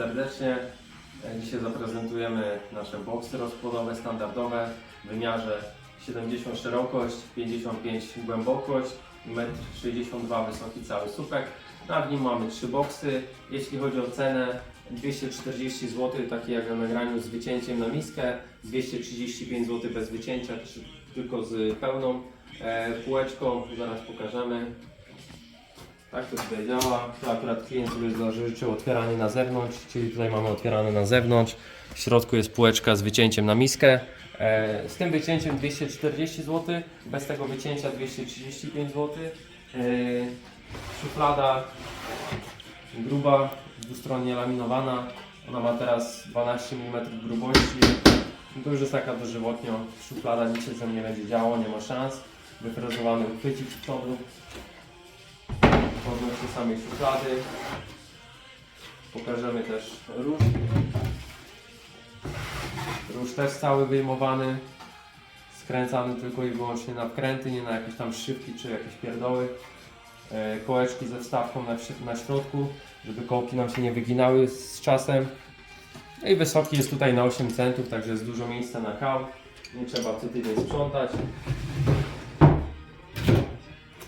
serdecznie. E, Dzisiaj zaprezentujemy nasze boksy rozkładowe standardowe w wymiarze 70 szerokość, 55 głębokość i 1,62 m wysoki cały słupek. Na nim mamy trzy boksy. Jeśli chodzi o cenę 240 zł, takie jak na nagraniu z wycięciem na miskę, 235 zł bez wycięcia, tylko z pełną e, półeczką, zaraz pokażemy. Tak to tutaj działa. Tu akurat klient sobie zażyczył otwieranie na zewnątrz, czyli tutaj mamy otwierane na zewnątrz. W środku jest półeczka z wycięciem na miskę. E, z tym wycięciem 240 zł, bez tego wycięcia 235 zł. E, szuflada gruba, dwustronnie laminowana. Ona ma teraz 12 mm grubości. To już jest taka dożywotnio. Szuflada nic się nie będzie działo, nie ma szans. Wyfrezowany uchwycik z przodu odnośnie samej szuflady. Pokażemy też róż. Róż też cały wyjmowany. Skręcany tylko i wyłącznie na wkręty, nie na jakieś tam szybki czy jakieś pierdoły. E, Kołeczki ze wstawką na, na środku, żeby kołki nam się nie wyginały z czasem. No i wysoki jest tutaj na 8 centów, także jest dużo miejsca na kał. Nie trzeba co tydzień sprzątać.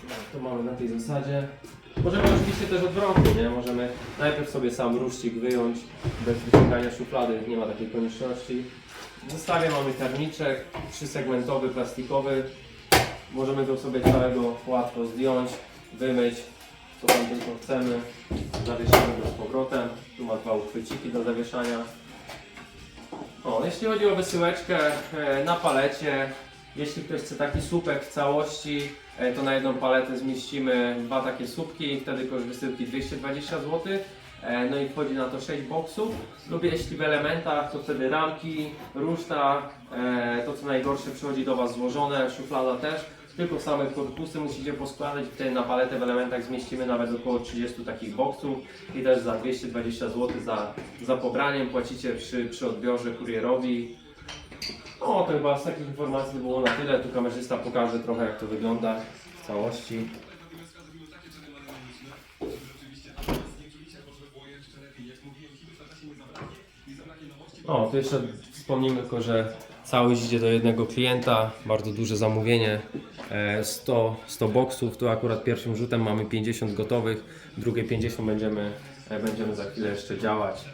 No, to mamy na tej zasadzie. Możemy oczywiście też odwrotnie, nie? Możemy najpierw sobie sam ruszcik wyjąć bez wyciągania szuflady, nie ma takiej konieczności. W zestawie mamy karniczek trzysegmentowy, plastikowy. Możemy go sobie całego łatwo zdjąć, wymyć, co tam tylko chcemy. Zawieszamy go z powrotem. Tu ma dwa uchwyciki do zawieszania. O, jeśli chodzi o wysyłeczkę e, na palecie, jeśli ktoś chce taki słupek w całości, e, to na jedną paletę zmieścimy dwa takie słupki, wtedy koszt wysyłki 220 zł. No i wchodzi na to 6 boksów. Lub jeśli w elementach, to wtedy ramki, ruszta, e, to co najgorsze przychodzi do Was złożone, szuflada też. Tylko same korpusy musicie poskładać, wtedy na paletę w elementach zmieścimy nawet około 30 takich boksów i też za 220 zł za, za pobraniem płacicie przy, przy odbiorze kurierowi. No to chyba z takich informacji było na tyle. Tu kamerzysta pokaże trochę jak to wygląda w całości. O, to jeszcze wspomnimy tylko, że całość idzie do jednego klienta, bardzo duże zamówienie, e, 100, 100 boksów, tu akurat pierwszym rzutem mamy 50 gotowych, drugie 50 będziemy, e, będziemy za chwilę jeszcze działać.